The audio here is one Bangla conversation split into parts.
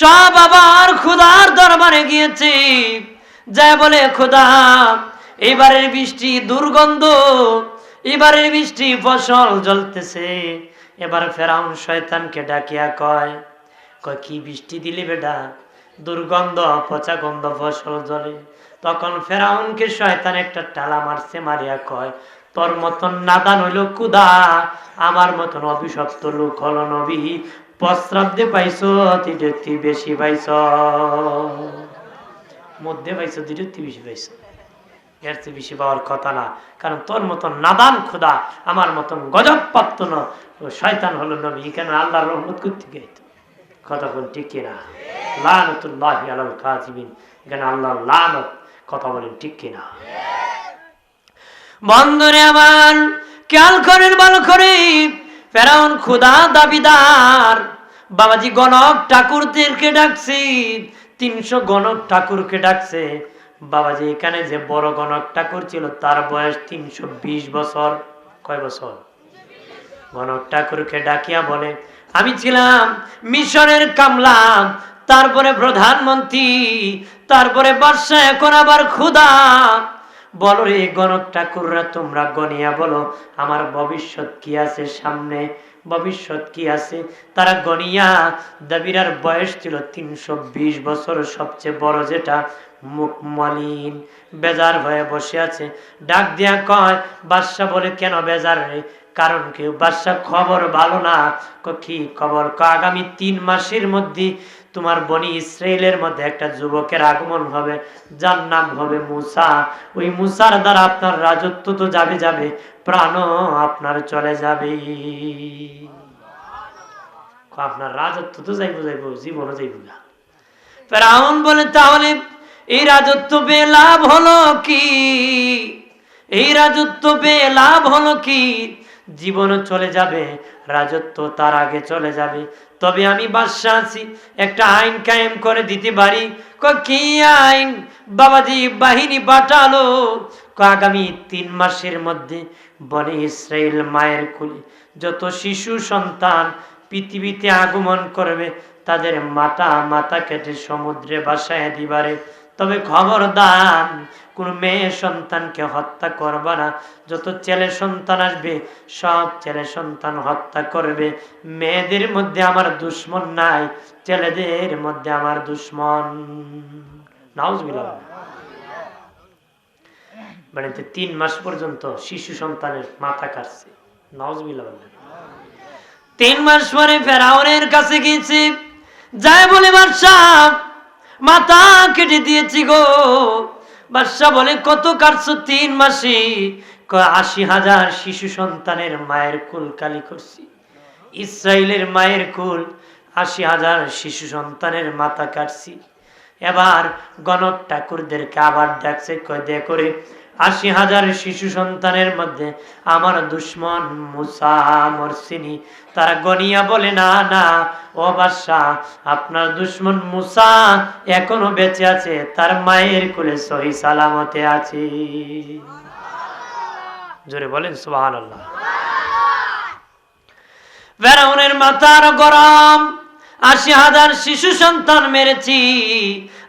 সব আবার খুদার দরবারে গিয়েছে। যা বলে, খুদা, এবারের বৃষ্টি দুর্গন্ধ, এবারের বৃষ্টি ফসল জ্বলতেছে। এবার ফেরাউন শয়তানকে ডাকিয়া কয় কয়, কি বৃষ্টি দিলে বেটা? দুর্গন্ধ, পচা গন্ধ ফসল জ্বলে। তখন ফেরাউনকে শয়তান একটা টালা মারছে, মারিয়া কয়, তোর মতন নাদান হইল কুদা, আমার মতন অভিশপ্ত লোক হল নবী। প্রস্রাব্দে পাইছ তিরত্তি বেশি পাইছ। মধ্যে পাইছ তিরত্তি বেশি পাইছ। এর চেয়ে বেশি পাওয়ার কথা না। কারণ তোর মতন নাদান খুদা, আমার মতন গজব প্রাপ্ত ন শয়তান হলো নবী। কেন আল্লাহর রহমত করতে গেত কথা কোন ঠিক কিনা? লানতুল্লাহ আলাল কাজিবিন। কেন আল্লাহ লানত? কথা বলেন, ঠিক কিনা? বন্ধরে আমার খেয়াল করেন, ভালো করে। ফেরাউন খুদা দাবিদার, বাবাজি গণক ঠাকুরদেরকে ডাকছি, তিনশো গণক ঠাকুরকে ডাকছে। বাবাজি, এখানে যে বড় গণক ঠাকুর ছিল, তার বয়স তিনশো বিশ বছর। কয় বছর? গণক ঠাকুরকে ডাকিয়া বলে, আমি ছিলাম মিশরের কামলা তারপরে প্রধানমন্ত্রী, তারপরে বাদশাহ, এখন আবার ক্ষুদা বলো রে গণক ঠাকুররা, তোমরা গনিয়া বলো, আমার ভবিষ্যৎ কি আছে সামনে? ভবিষ্যৎ কি আছে? তারা গনিয়া। দাবিরার বয়স ছিল তিনশো বিশ বছর, সবচেয়ে বড় যেটা মুখ মলিন বেজার হয়ে বসে আছে। ডাক দিয়া কয় বাদশাহ বলে, কেন বেজার রে? কারণ কেউ বাদশাহ খবর ভালো না। ক, কি খবর? আগামী তিন মাসের মধ্যে তোমার বনি ইসরায়েলের মধ্যে একটা যুবকের আগমন হবে, যার নাম হবে মুসা। ওই মুসার দ্বারা আপনার রাজত্ব তো যাবে যাবে, প্রাণও আপনার চলে যাবে। আপনার রাজত্ব তো যাইব যাইব, জীবনও যাইব না। ফেরাউন বলে, তাহলে এই রাজত্ব পেয়ে লাভ হলো কি? এই রাজত্ব পেয়ে লাভ হলো কি? জীবনও চলে যাবে, রাজত্ব তার আগে চলে যাবে। তবে আমি বাদশাহ আছি। একটা আইন কায়েম করে দিতে পারি। কি আইন? বাবাজি বাহিনী পাঠালো। আগামী তিন মাসের মধ্যে বনে ইসরায়েল মায়ের কুলে যত শিশু সন্তান পৃথিবীতে আগমন করবে, তাদের মাথা মাথা কেটে সমুদ্রে বাসায় দিবারে। তবে খবরদার, কোন মেয়ে সন্তানকে হত্যা করবে না। যত ছেলে সন্তান আসবে, সব ছেলে সন্তান হত্যা করবে। মেয়েদের মধ্যে আমার দুশ্মন নাই, ছেলেদের মধ্যে আমার দুশ্মন। বাড়িতে তিন মাস পর্যন্ত শিশু সন্তানের মাথা কাটছে। তিন মাস পরে ফেরাউনের কাছে গিয়েছি। যাই বলে, বাদশাহ মাথা কেটে দিয়েছি গো। বাদশাহ বলে, কত কাটছ তিন মাসে? আশি হাজার শিশু সন্তানের মায়ের কুল কালি করছি। ইসরায়েলের মায়ের কুল আশি হাজার শিশু সন্তানের মাথা কাটছি। এবার গণক ঠাকুরদেরকে আবার ডাকছে, কয় দে করে আশি হাজার শিশু সন্তানের মধ্যে আমার দুশ্মন মুসা তারা গনিয়া বলে, না না, ও বাদশাহ আপনার দুশ্মন মুসা এখনও বেঁচে আছে, তার মায়ের কোলে সহি সালামতে আছে। জোরে বলেন সুবাহান আল্লাহ ফেরাউনের মাথার গরম, আশি হাজার শিশু সন্তান মেরেছি,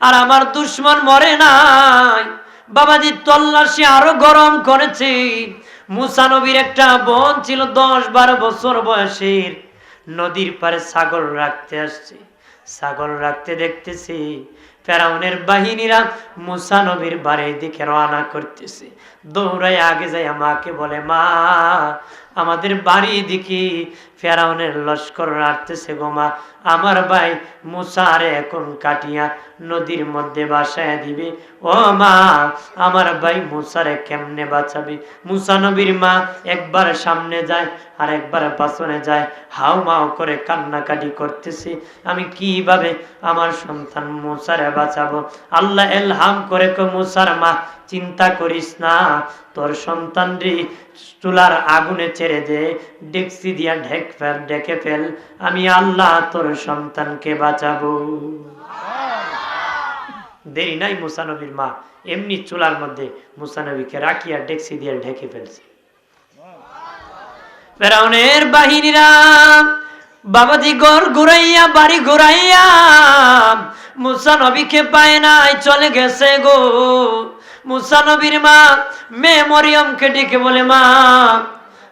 আর আমার দুশ্মন মরে নাই। বাবাজি তল্লাশি আরও গরম করেছে। মুসা নবীর একটা বোন ছিল দশ বারো বছর বয়সের। নদীর পারে ছাগল রাখতে আসছে। ছাগল রাখতে দেখতেছি, ফেরাউনের বাহিনীরা মুসা নবীর বাড়ির দিকে রওনা করতেছে। দৌড়াই আগে যায় মাকে বলে, মা, আমাদের বাড়ি দিকে ফেরাউনের লস্কর রাখতেছে গো মা। আমার ভাই মুসারে এখন কাটিয়া নদীর মধ্যে বাসায় দিবে। ও মা, আমার ভাই মুসারে কেমনে বাঁচাবে? মুসা নবীর মা একবার সামনে যায় আর একবার পাশনে যায় হাউ মাও করে কান্নাকাটি করতেছে। আমি কীভাবে আমার সন্তান মুসারে বাঁচাবো? আল্লাহ এলহাম করে কো, মুসার মা, চিন্তা করিস না, তোর সন্তান রে চুলার আগুনে ছেড়ে দে ডেকসি দিয়া ঢেক ফেল ডেকে ফেল, আমি আল্লাহ তোর সন্তানকে বাঁচাবো। দেরি নাই মুসানবীর মা, এমনি চুলার মধ্যে মুসানবীকে রাখিয়া ডেকসি দিয়ে ঢেকে ফেলছে। ফেরাউনের বাহিনীরা, বাবাজি গড় ঘুরাইয়া, বাড়ি ঘুরাইয়া, মুসা নবীকে পায় নাই, চলে গেছে গো। মুসা নবীর মা মেয়ে মরিয়মকে ডেকে বলে, মা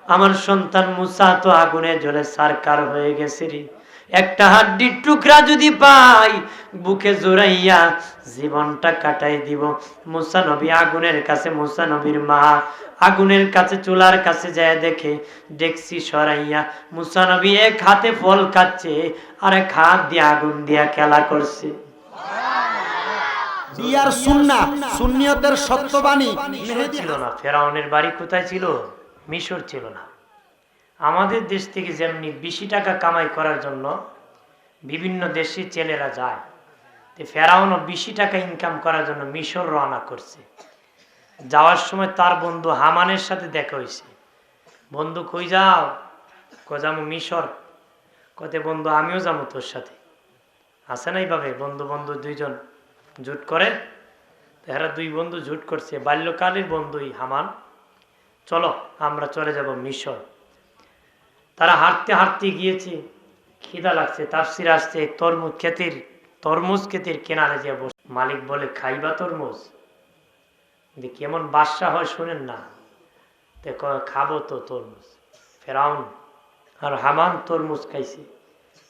আমার সন্তান মুসা তো আগুনে জ্বলে সারকার হয়ে গেছে রে। একটা হাড্ডির টুকরা যদি পাই বুকে জোরাইয়া জীবনটা কাটাই দিব। মুসা নবী আগুনের কাছে মুসা নবীর মা আগুনের কাছে চুলার কাছে যায় দেখে ডেকসি সরাইয়া মুসা নবী এক হাতে ফল খাচ্ছে আর এক হাত দিয়ে আগুন দিয়া খেলা করছে। বিয়ার সুন্না সুন্নিয়তের সত্যবাণী? ছিল না। ফেরাউনের বাড়ি কোথায় ছিল? মিশর ছিল না। আমাদের দেশ থেকে যেমনি বেশি টাকা কামাই করার জন্য বিভিন্ন দেশে ছেলেরা যায়, তো ফেরাউনও বেশি টাকা ইনকাম করার জন্য মিশর রওনা করছে। যাওয়ার সময় তার বন্ধু হামানের সাথে দেখা হয়েছে। বন্ধু, কই যাও? কো যাব মিশর। কতে বন্ধু, আমিও যাব তোর সাথে। আছে না এইভাবে? বন্ধু বন্ধু, দুইজন জুট করে। তো এরা দুই বন্ধু জুট করছে। বাল্যকালের বন্ধুই হামান। চলো, আমরা চলে যাব মিশর। তারা হাঁটতে হাঁটতে গিয়েছে, খিদা লাগছে, তাফসির আসছে, তরমুজ ক্ষেতের তরমুজ ক্ষেতের কেনারে যে মালিক বলে, খাইবা তরমুজ? কেমন বাদশা হয় শোনেন না। খাব তো তরমুজ। ফেরাউন আর হামান তরমুজ খাইছে।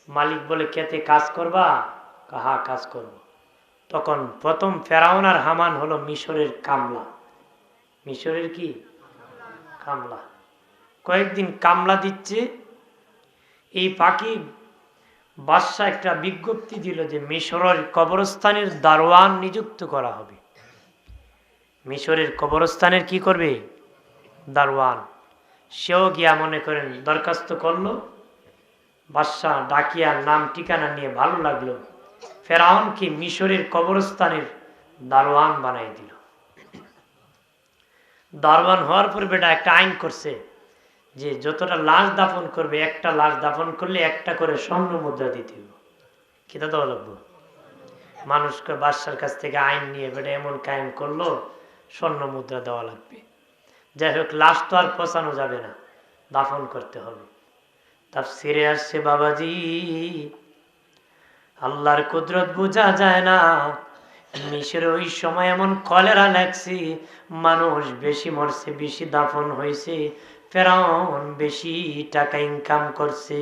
মালিক বলে, খেতে কাজ করবা? হা কাজ করব। তখন প্রথম ফেরাউন আর হামান হলো মিশরের কামলা। মিশরের কি? কামলা। কয়েকদিন কামলা দিচ্ছে। এই পাখি বাদশাহ একটা বিজ্ঞপ্তি দিল যে মিশরের কবরস্থানের দারোয়ান নিযুক্ত করা হবে। মিশরের কবরস্থানের কি করবে? দারোয়ান। সেও গিয়া মনে করেন, দরখাস্ত করল। বাদশাহ ডাকিয়া, নাম, ঠিকানা নিয়ে ভালো লাগল। ফেরাউনকে মিশরের কবরস্থানের দারোয়ান বানাই দিল। দারোয়ান হওয়ার পর বেটা একটা আইন করছে যে যতটা লাশ দাফন করবে, একটা লাশ দাফন করলে একটা করে স্বর্ণ মুদ্রা দিতে হবে। কিতা দেওয়া লাগবো মানুষকে বাদশার কাছ থেকে আইন নিয়ে বেটা এমন কায়েম করল, স্বর্ণ মুদ্রা দেওয়া লাগবে। যাই হোক, লাশ তো আর পচানো যাবে না, দাফন করতে হবে। তার সিরে আসছে, বাবাজি, আল্লাহর কুদরত বোঝা যায় না মিশরে ওই সময় এমন কলেরা লাগছে, মানুষ বেশি মরছে, বেশি দাফন হয়েছে, ফেরাউন বেশি টাকা ইনকাম করছে।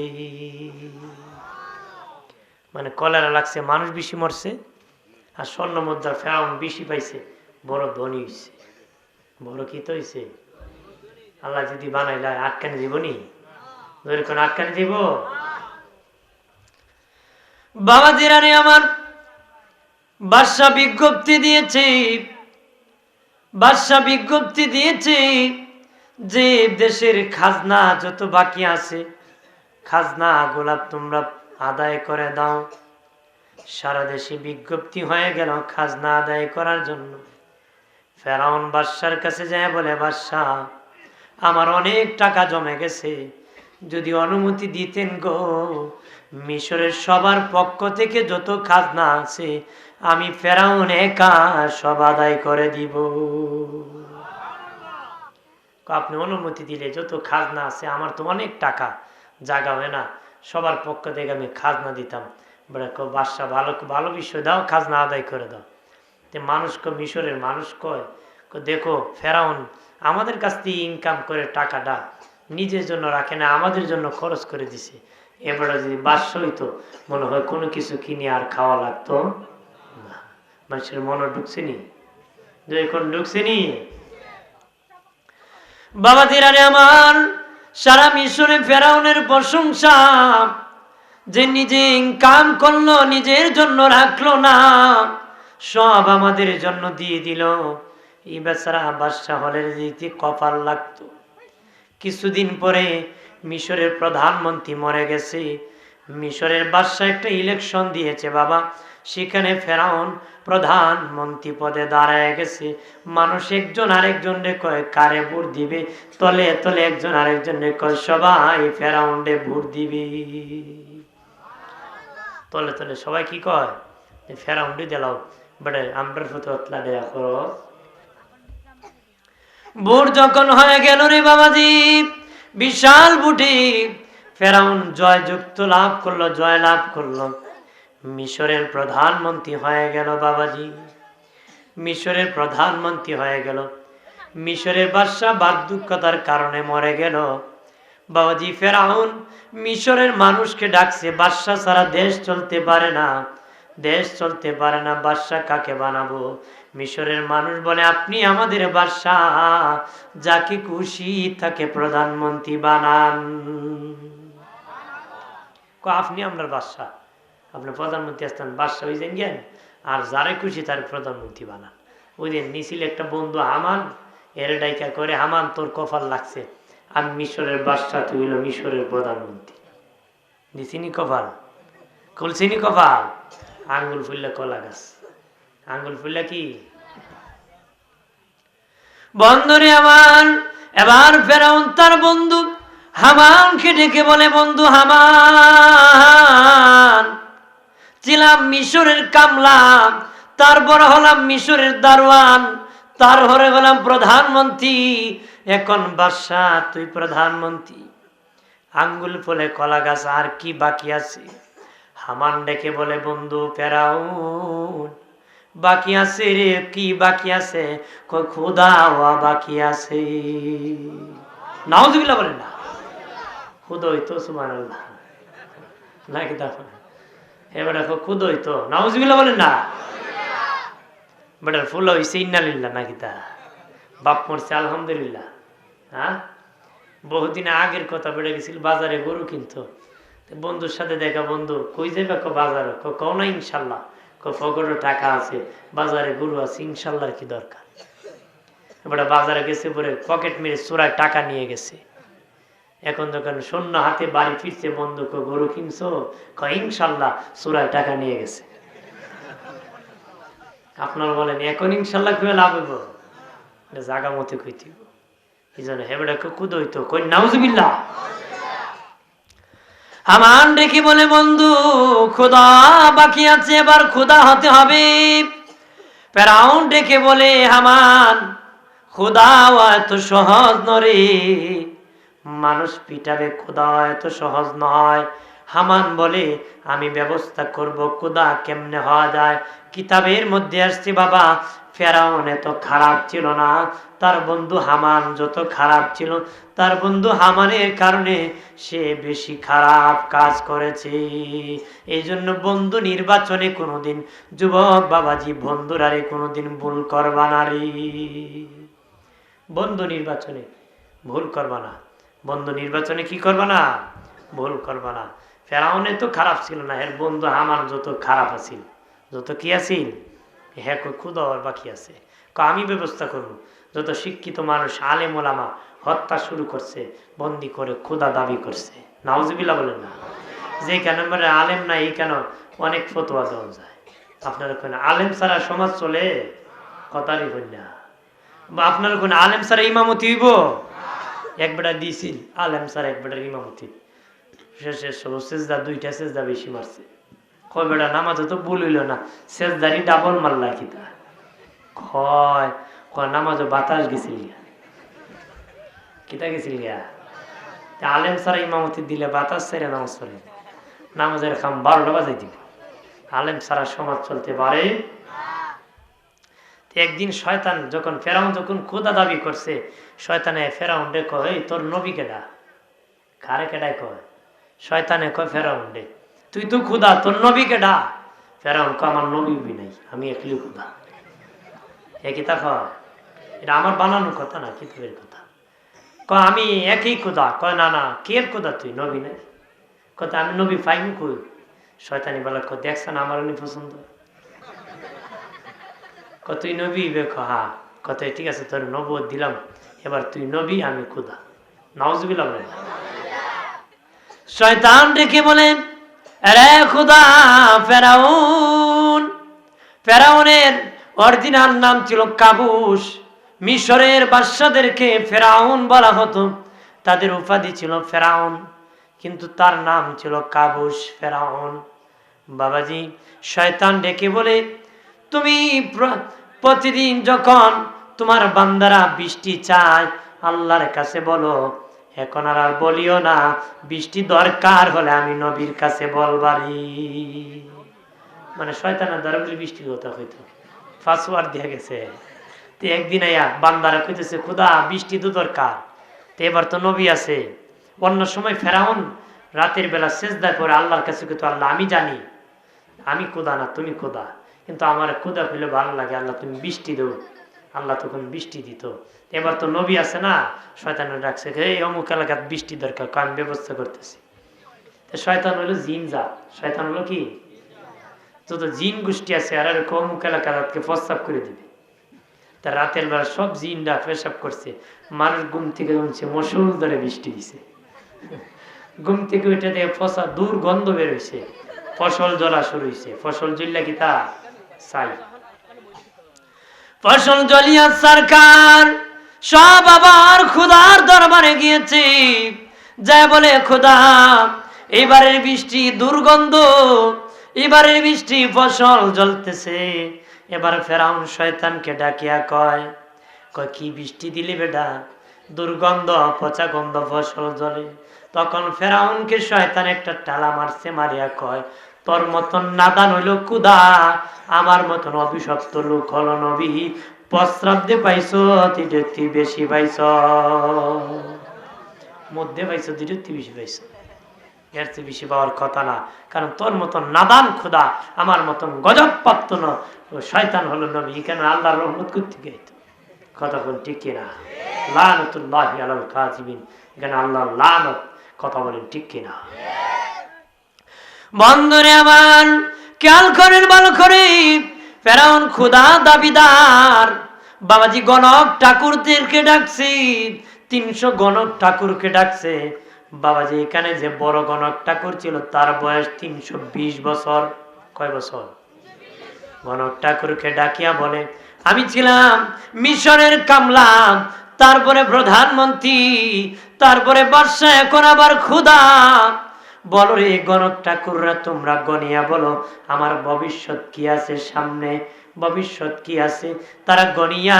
মানে কলেরা লাগছে, মানুষ বেশি মরছে, আর স্বর্ণ মুদ্রা ফেরাউন বেশি পাইছে, বড় ধনী হয়েছে বড় কি তো হয়েছে আল্লাহ যদি বানাইলে আটকানে দিবনি ধরে কোন আটকানে দিব? বাবা জিরানি আমার বাদশা বিজ্ঞপ্তি দিয়েছে বাদশা বিজ্ঞপ্তি দিয়েছে যে দেশের খাজনা যত বাকি আছে, খাজনা গোলাপ তোমরা আদায় করে দাও। সারা দেশে বিজ্ঞপ্তি হয়ে গেল খাজনা আদায় করার জন্য। ফেরাউন বাদশার কাছে যায় বলে, বাদশাহ, আমার অনেক টাকা জমে গেছে। যদি অনুমতি দিতেন গো, মিশরের সবার পক্ষ থেকে যত খাজনা আছে আমি ফেরাউন একা সব আদায় করে দিব? আপনি অনুমতি দিলে যত খাজনা আছে, আমার তো অনেক টাকা, জাগা হয় না। সবার পক্ষ থেকে আমি খাজনা দিতাম। বলে, কো বাদশা ভালো ভালো বিষয় দাও, খাজনা আদায় করে দাও। তে মানুষকে মিশরের মানুষ কয় দেখো, ফেরাউন আমাদের কাছ থেকে ইনকাম করে টাকাটা নিজের জন্য রাখে না, আমাদের জন্য খরচ করে দিছে। এবারে যদি বাদশা হইতো, মনে হয় কোনো কিছু কিনে আর খাওয়া লাগতো। মানুষের মনে ঢুকছেনি যে এখন ঢুকছেনি বাবা দিরারে আমার, সারা মিশরে ফেরাউনের প্রশংসা, যে নিজে ইনকাম করল, নিজের জন্য রাখল না, সব আমাদের জন্য দিয়ে দিল। এই বেচারা বাদশাহ হলের দিতে কপাল লাগতো। কিছুদিন পরে মিশরের প্রধানমন্ত্রী মরে গেছে। মিশরের বাদশাহ একটা ইলেকশন দিয়েছে, বাবা। সেখানে ফেরাউন প্রধানমন্ত্রী পদে দাঁড়ায় গেছে। মানুষ একজন আরেকজনরে কয়, কারে ভোট দিবে? তলে তলে একজন আরেকজনরে কয়, সবাই ফেরাউন্ডে ভোট দিবে। তলে তলে সবাই কি কয় ফেরাউন্ডে দিলাও বেড়ে আমরার ফটো অতলা দেয়া করো। ভোট যখন হয়ে গেল রে বাবাজি, বিশাল বুটি ফেরাউন জয় যুক্ত লাভ করল জয় লাভ করল। মিশরের প্রধানমন্ত্রী হয়ে গেল বাবাজি। মিশরের প্রধানমন্ত্রী হয়ে গেল। মিশরের বাদশাহ বার্ধক্যতার কারণে মরে গেল। বাবাজি, ফেরাউন মিশরের মানুষকে ডাকছে, বাদশাহ ছাড়া দেশ চলতে পারে না। দেশ চলতে পারে না, বাদশাহ কাকে বানাবো? মিশরের মানুষ বলে, আপনি আমাদের বাদশাহ, যাকে খুশি তাকে প্রধানমন্ত্রী বানান। আপনি আপনার বাদশাহ। আপনার প্রধানমন্ত্রী আসতেন, বাদশাহ হয়ে যান জ্ঞান আর যারে খুশি তার প্রধানমন্ত্রী বানান। ওই দিন নিছিল একটা বন্ধু হামান, এর ডাইকা করে, হামান, তোর কপাল লাগছে। আমি মিশরের বাদশাহ, তুই হইল মিশরের প্রধানমন্ত্রী। দিছিনি কপাল? খুলছিনি কপাল? আঙ্গুল ফুললে কলা গাছ। আঙ্গুল ফুললে কি? বন্ধুরে আমার এবার ফেরাউন তার বন্ধু, হামানকে ডেকে বলে, বন্ধু হামান ছিলাম মিশরের কামলা তারপর হলাম মিশরের দারোয়ান তার তারপরে হলাম প্রধানমন্ত্রী। এখন বাদশাহ তুই প্রধানমন্ত্রী। আঙ্গুল ফলে কলা গাছ, আর কি বাকি আছে? হামান ডেকে বলে, বন্ধু, ফেরাউন, বাকি আছে রে, কি বাকি আছে? ক্ষুদা হওয়া বাকি আছে? নাউজুবিল্লাহ বলেন না। খুদ হইতো সুমান নাকি দেখো এবার দেখো খুদ হইতো। নাউজুবিল্লাহ বলেন না। বেটার ফুল হইছে ইন্নালিল্লাহ, নাকি তা? বাপ মরছে, আলহামদুলিল্লাহ। হ্যাঁ? বহুদিন আগের কথা বেড়ে গেছিল, বাজারে গরু কিনতো। বন্ধুর সাথে দেখা, বন্ধু, কই যাবে কো বাজার? কো কও না ইনশাল্লাহ। কো ফকরের টাকা আছে, বাজারে গরু আছে, ইনশাল্লাহর কি দরকার? এবারে বাজারে গেছে পরে পকেট মেরে চোরায় টাকা নিয়ে গেছে। এখন যখন শূন্য হাতে বাড়ি ফিরছে বন্ধু কো গরু কিনছো? ইনশাল্লাহ চোরায় টাকা নিয়ে গেছে। আপনারা বলেন, এখন ইনশাল্লাহ খুবই লাভ হইব? জাগা মতে হইব। এই জন্য কই ডেকে বলে, বন্ধু খোদা বাকি আছে, এবার খোদা হতে হবে। ফেরাউন ডেকে বলে, হামান খোদা এত সহজ নরে। মানুষ পিটাবে খোদা এত সহজ নয়। হামান বলে, আমি ব্যবস্থা করব খোদা কেমনে হওয়া যায়? কিতাবের মধ্যে আসছে, বাবা, ফেরাউন এত খারাপ ছিল না। তার বন্ধু হামান যত খারাপ ছিল, তার বন্ধু হামানের কারণে সে বেশি খারাপ কাজ করেছে। এই জন্য বন্ধু নির্বাচনে কোনোদিন যুবক বাবাজি, বন্ধুরারে কোনোদিন ভুল করবা না রে। বন্ধু নির্বাচনে ভুল করবা না। বন্ধু নির্বাচনে কি করবা না? ভুল করবা না। ফেরাউনে তো খারাপ ছিল না, এর বন্ধু হামান যত খারাপ আছিল, যত কি আছিল? হ্যাঁ খুদর বাকি আছে। আমি ব্যবস্থা করব। যত শিক্ষিত মানুষ, আলেম ওলামা হত্যা শুরু করছে, বন্দি করে ক্ষুদা দাবি করছে। নাউজবিল্লা বলেন না। যে কেন মানে আলেম না এই কেন অনেক ফতোয়া দেওয়া যায়। আপনার ওখানে আলেম ছাড়া সমাজ চলে? কথারই কন্যা। বা আপনার ওখানে আলেম ছাড়া ইমামতি হইব? এক বেটা দিয়েছিল আলেম ছাড়া এক বেটার ইমামতি। শেষে সেজদা দুইটা, সেজদা বেশি মারছে। কয়, বেটা, নামাজে তো হইল না সেজদারি ডাবল মারলা কিতা? কয় কয়, নামাজে বাতাস গেছিল কিতা গেছিল গিয়া? আলেম সারা ইমামতি দিলে বাতাস সেরে নামাজ পড়ে। নামাজের খাম বারোটা বাজাই দিব। আলেম সারা সমাজ চলতে পারে একদিন শয়তান যখন ফেরাউন যখন খোদা দাবি করছে, শয়তানে ফেরাউন ডে কয়, "এই তোর নবী কেডা? কারে কেডায় কয়? শয়তানে কয়, ফেরাউন ডে তুই তো খুদা, তোর নবী কেডা? ফেরাউন কয়, আমার নবী বি নাই, আমি একলি খুদা। এ কিতা কয়? এটা আমার বানানোর কথা না কিতাবের কথা? কয়, আমি একই খুদা। কয়, না না, কের খুদা তুই? নবী নাই? কথা আমি নবী পাইম কই? শয়তানি বলা দেখছেন আমার উনি পছন্দ? তুই নবী বেখ হা কত ঠিক আছে, তোর নব দিলাম, এবার তুই নবী, আমি খুদা। শয়তান বলেন রে খুদা, ফেরাউন, ফেরাউনের অরিজিনাল নাম ছিল কাবুস মিশরের বাদশাদেরকে ফেরাউন বলা হতো। তাদের উপাধি ছিল ফেরাউন, কিন্তু তার নাম ছিল কাবুস ফেরাউন। বাবাজি, শয়তান ডেকে বলে, তুমি প্রতিদিন যখন তোমার বান্দারা বৃষ্টি চায়, আল্লাহর কাছে বলো, এখন আর আর বলিও না, বৃষ্টি দরকার হলে আমি নবীর কাছে বলবারি। মানে শয়তানের দ্বারা বলে বৃষ্টির কথা হইতো পাসওয়ার্ড দিয়ে গেছে। তো একদিন আয়া বান্দারা কইতেছে, খুদা, বৃষ্টি তো দরকার। তো এবার তো নবী আছে। অন্য সময় ফেরাউন রাতের বেলা শেষদায় পরে আল্লাহর কাছে কিন্তু আল্লাহ, আমি জানি। আমি কোদা না, তুমি কোদা কিন্তু আমার ক্ষুদা ফেলে ভালো লাগে, আল্লাহ তুমি বৃষ্টি দেও। আল্লাহ তখন বৃষ্টি দিত। এবার তো নবী আছে না, শয়তানের ডাকছে এই অমুক এলাকার বৃষ্টি দরকার, কয় ব্যবস্থা করতেছি। তো শয়তান হলো জিন যা শয়তান হলো কি? যত জিন গোষ্ঠী আছে আর অমুক এলাকার রাতকে প্রস্তাব করে দিবে। তা রাতের বেলা সব জিনরা পেশাব করছে। মানুষ ঘুম থেকে উঠছে, মশুল ধরে বৃষ্টি দিছে। ঘুম থেকে উঠে দেখে ফসা দূর গন্ধ বের হয়েছে ফসল জ্বলা শুরু হয়েছে ফসল জ্বললে কি তা? ফসল জ্বলিয়া সরকার, সব আবার খুদার দরবারে গিয়েছে। যায় বলে, খুদা, এবারের বৃষ্টি দুর্গন্ধ, এবারের বৃষ্টি ফসল জ্বলতেছে। এবার ফেরাউন শয়তানকে ডাকিয়া কয় কয়, কি বৃষ্টি দিলি বেটা? দুর্গন্ধ, পচা গন্ধ, ফসল জ্বলে। তখন ফেরাউনকে শয়তান একটা টালা মারছে, মারিয়া কয় তোর মতন নাদান হইল কুদা, আমার মতন অভিশপ্ত লোক হলো নবী। প্রস্রাব দিয়ে পাইছ তুই বেশি পাইছ। মধ্যে পাইছ তুই বেশি পাইছ। এর চেয়ে বেশি পাওয়ার কথা না। কারণ তোর মতন নাদান খুদা, আমার মতন গজব প্রাপ্ত ন শয়তান হলো নবী। এখানে আল্লাহর রহমত করতে গেত কথা বল, ঠিক কিনা লানতুল্লাহ আলাল কাজিবিন। এখানে আল্লাহ লানত, কথা বলেন ঠিক কিনা বন্ধুরে আমার খেয়াল করেন ভালো করে। ফেরাউন খুদা দাবিদার, বাবাজি গণক ঠাকুরদেরকে ডাকছি, তিনশো গণক ঠাকুরকে ডাকছে। বাবাজি, এখানে যে বড় গণক ঠাকুর ছিল, তার বয়স তিনশো বিশ বছর। কয় বছর? গণক ঠাকুরকে ডাকিয়া বলে, আমি ছিলাম মিশরের কামলা, তারপরে প্রধানমন্ত্রী, তারপরে বাদশা এখন আবার ক্ষুদা বলো রে গণক ঠাকুররা, তোমরা গনিয়া বলো, আমার ভবিষ্যৎ কি আছে সামনে? ভবিষ্যৎ কি আছে? তারা গনিয়া,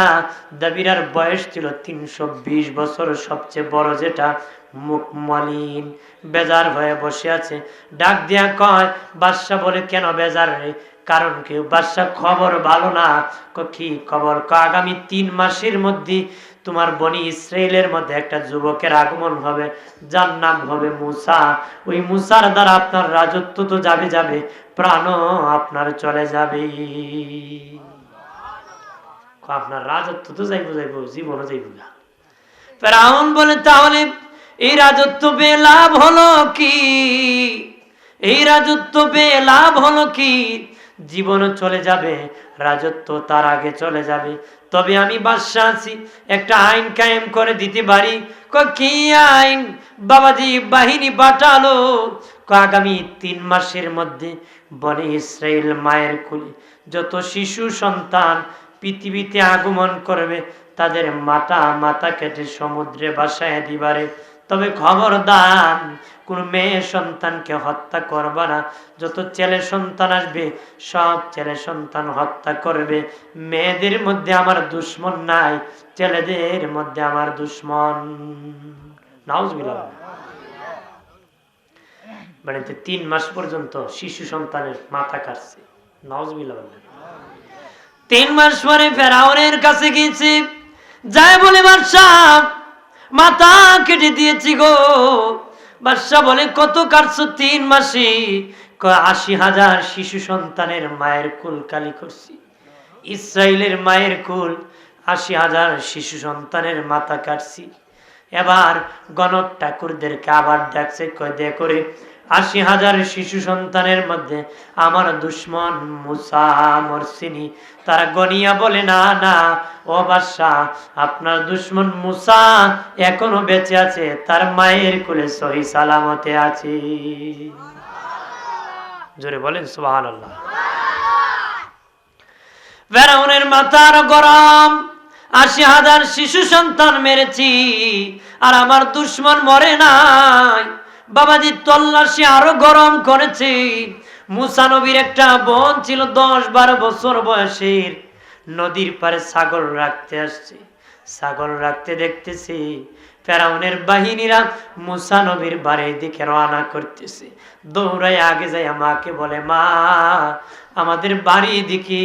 দাবিরার বয়স ছিল তিনশো বিশ বছর, সবচেয়ে বড় যেটা মুখ মলিন বেজার হয়ে বসে আছে। ডাক দিয়া কয়, বাদশা বলে, কেন বেজার রে? কারণ কেউ বাদশা খবর ভালো না। কি খবর? আগামী তিন মাসের মধ্যে তোমার বনি ইসরায়েলের মধ্যে একটা যুবকের আগমন হবে, যার নাম হবে মুসা। ওই মুসার দ্বারা আপনার রাজত্ব তো যাবে যাবে, প্রাণও আপনার চলে যাবে। আপনার রাজত্ব তো যাইব যাইব, জীবনও যাইব না। ফেরাউন বলে, তাহলে এই রাজত্ব পেয়ে লাভ হলো কি? এই রাজত্ব পেয়ে লাভ হলো কি? জীবনও চলে যাবে, রাজত্ব তার আগে চলে যাবে। তবে আমি বাদশাহ আছি, একটা আইন কায়েম করে দিতে পারি। ক আইন? বাবাজি বাহিনী পাঠালো। আগামী তিন মাসের মধ্যে বনে ইসরায়েল মায়ের কুলে যত শিশু সন্তান পৃথিবীতে আগমন করবে, তাদের মাথা মাথা কেটে সমুদ্রে বাসায় দিবারে। তবে খবরদার কোন মেয়ে সন্তানকে হত্যা করবা না। যত ছেলে সন্তান আসবে, সব ছেলে সন্তান হত্যা করবে। মেয়েদের মধ্যে আমার দুশ্মন নাই, ছেলেদের মধ্যে আমার দুশ্মন। বাড়িতে তিন মাস পর্যন্ত শিশু সন্তানের মাথা কাটছে। তিন মাস পরে ফেরাউনের কাছে গিয়েছি যাই বলে মাথা কেটে দিয়েছি গো। বাদশাহ বলে, কত কাটছো তিন মাসে? আশি হাজার শিশু সন্তানের মায়ের কুল কালি করছি। ইসরায়েলের মায়ের কুল আশি হাজার শিশু সন্তানের মাথা কাটছি। এবার গণক ঠাকুরদেরকে আবার দেখছে কয় দে করে আশি হাজার শিশু সন্তানের মধ্যে আমার দুশ্মন মুসা মরসিনি। তারা গনিয়া বলে, না না, ও বাদশাহ আপনার দুশ্মন মুসা এখনও বেঁচে আছে, তার মায়ের কোলে সহি সালামতে আছে। জোরে বলেন সুবাহান আল্লাহ ফেরাউনের মাথার গরম, আশি হাজার শিশু সন্তান মেরেছি, আর আমার দুশ্মন মরে নাই। বাবাজি তল্লাশি আরও গরম করেছে। মুসানবীর একটা বোন ছিল দশ বারো বছর বয়সের। নদীর পারে ছাগল রাখতে আসছে। ছাগল রাখতে দেখতেছি, ফেরাউনের বাহিনীরা মুসা নবীর বাড়ির দিকে রওনা করতেছে। দৌড়াই আগে যাই মাকে বলে, মা, আমাদের বাড়ি দিকে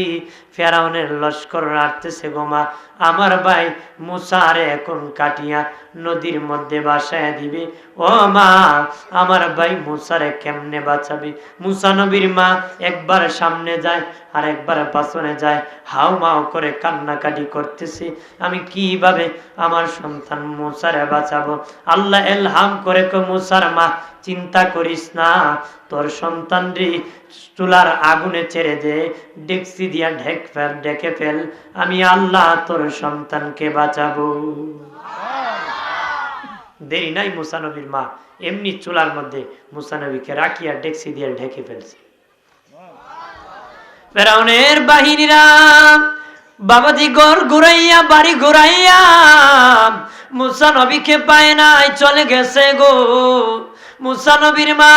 ফেরাউনের লস্কর রাখতেছে গোমা আমার ভাই মুসারে এখন কাটিয়া নদীর মধ্যে বাসায় দিবে। ও মা, আমার ভাই মুসারে কেমনে বাঁচাবে? মুসা নবীর মা একবার সামনে যায় আর একবার পাছনে যায় হাউ মাও করে কান্নাকাটি করতেছে। আমি কীভাবে আমার সন্তান মুসারে বাঁচাবো? আল্লাহ এলহাম করে কো মুসার মা চিন্তা করিস না। তোর সন্তান রে চুলার আগুনে ছেড়ে দে ডেকসি দিয়া ঢেক ফেল, ডেকে ফেল। আমি আল্লাহ তোর সন্তানকে বাঁচাবো। দেরি নাই মুসানবীর মা। এমনি চুলার মধ্যে মুসানবীকে রাখিয়া ডেকসি দিয়ে ঢেকে ফেলছে। ফেরাউনের বাহিনীরা বাবাজি গড় ঘুরাইয়া, বাড়ি ঘুরাইয়া মুসা নবীকে পায় নাই, চলে গেছে গো। মুসা নবীর মা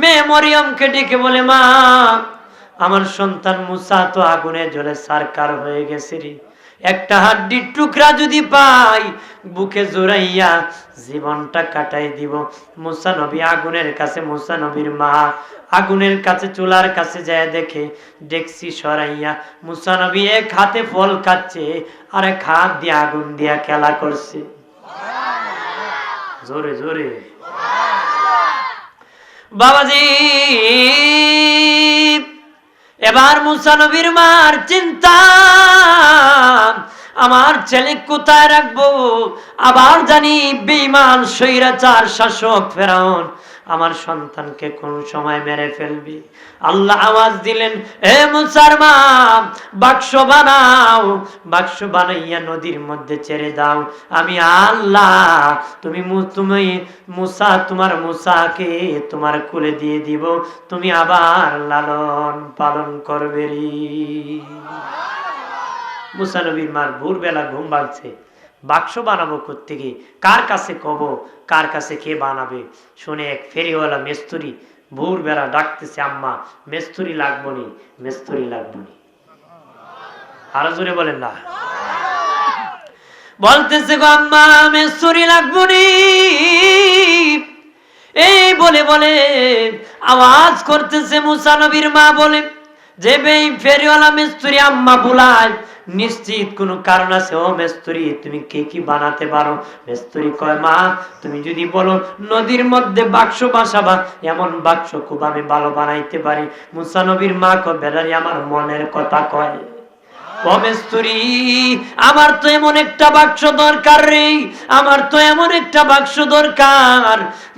মেয়ে মরিয়মকে ডেকে বলে মা আমার সন্তান মুসা তো আগুনে জ্বলে সারকার হয়ে গেছে রে। একটা হাড্ডির টুকরা যদি পাই বুকে জোরাইয়া জীবনটা কাটাই দিব। মুসা নবী আগুনের কাছে মুসা নবীর মা আগুনের কাছে চুলার কাছে যায় দেখে ডেকসি সরাইয়া মুসা নবী এক হাতে ফল খাচ্ছে আর এক হাত দিয়ে আগুন দিয়া খেলা করছে। জোরে জোরে। বাবাজি। এবার মুসা নবীর মার চিন্তা। আমার ছেলে কোথায় রাখব? আবার জানি বিমান সৈরাচার শাসক, ফেরাউন। আমার সন্তানকে কোন সময় মেরে ফেলবি? আল্লাহ আওয়াজ দিলেন হে মুসার মা বাক্স বানাও, বাক্স বানাইয়া নদীর মধ্যে ছেড়ে দাও। আমি আল্লাহ, তুমি তুমি মুসা, তোমার মুসাকে তোমার কুলে দিয়ে দিব। তুমি আবার লালন পালন করবে। মুসা নবীর মার ভোরবেলা ঘুম ভাঙছে। বাক্স বানাবো থেকে কার কাছে কব? কার কাছে কে বানাবে? শুনে এক ফেরিওয়ালা মেস্তুরি ভোরবেলা ডাকতেছে, আম্মা, মেস্তুরি লাগবো নি, মেস্তুরি লাগবো নি। আরও জোরে বলেন না। বলতেছে, গো আম্মা, মেস্তুরি লাগবো নি। এই বলে বলে আওয়াজ করতেছে, মুসা নবীর মা বলে, যে বেই ফেরিওয়ালা মিস্ত্রি আম্মা বুলায় নিশ্চিত কোনো কারণ আছে? ও মেস্তুরি, তুমি কে কি বানাতে পারো? মেস্তুরি কয়, মা, তুমি যদি বলো নদীর মধ্যে বাক্স বাসাবা, এমন বাক্স খুব আমি ভালো বানাইতে পারি। মুসানবীর মা কয় আমার মনের কথা কয়। আমার তো এমন একটা বাক্স দরকার রে, আমার তো এমন একটা বাক্স দরকার।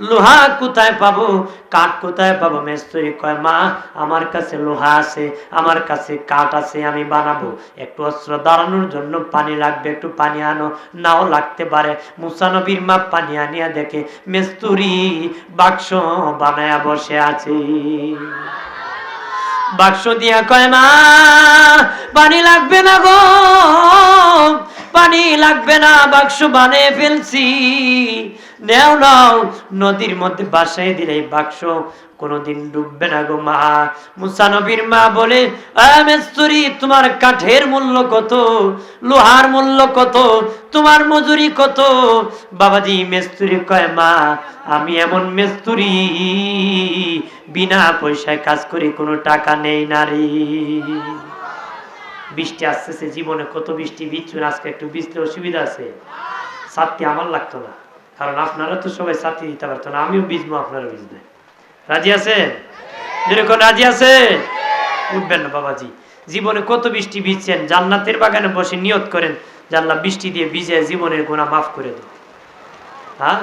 লোহা কোথায় পাবো, কাঠ কোথায় পাবো? মেস্তুরি কয়, মা, আমার কাছে লোহা আছে, আমার কাছে কাঠ আছে, আমি বানাবো। একটু অস্ত্র দাঁড়ানোর জন্য পানি লাগবে, একটু পানি আনো, নাও লাগতে পারে। মুসানবীর মা পানি আনিয়া দেখে মেস্তুরি বাক্স বানায়া বসে আছে। বাক্স দিয়া কয় মা পানি লাগবে না গো পানি লাগবে না বাক্স বানিয়ে ফেলছি। নেও নাও, নদীর মধ্যে বাসায় দিলে বাক্স কোনোদিন ডুববে না গো মা। মুসা নবীর মা বলে তোমার কাঠের মূল্য কত? লোহার মূল্য কত? তোমার মজুরি কত? বাবাজি মেস্তুরি কয়, মা, আমি এমন মেস্তুরি, বিনা পয়সায় কাজ করি কোনো টাকা নেই নারী বৃষ্টি আসতেছে, জীবনে কত বৃষ্টি বিচ্ছুন আজকে একটু বৃষ্টির অসুবিধা আছে। সাতটি আমার লাগতো না। কারণ আপনারা তো সবাই সাথী দিতে পারতো না, আমিও বিজবো আপনারা বিজবে রাজি আছেন? যেরকম রাজি আছে? উঠবেন না বাবাজি। জীবনে কত বৃষ্টি ভিজছেন, জান্নাতের বাগানে বসে নিয়ত করেন, জানলা বৃষ্টি দিয়ে ভিজে জীবনের গোনা মাফ করে দেব হ্যাঁ?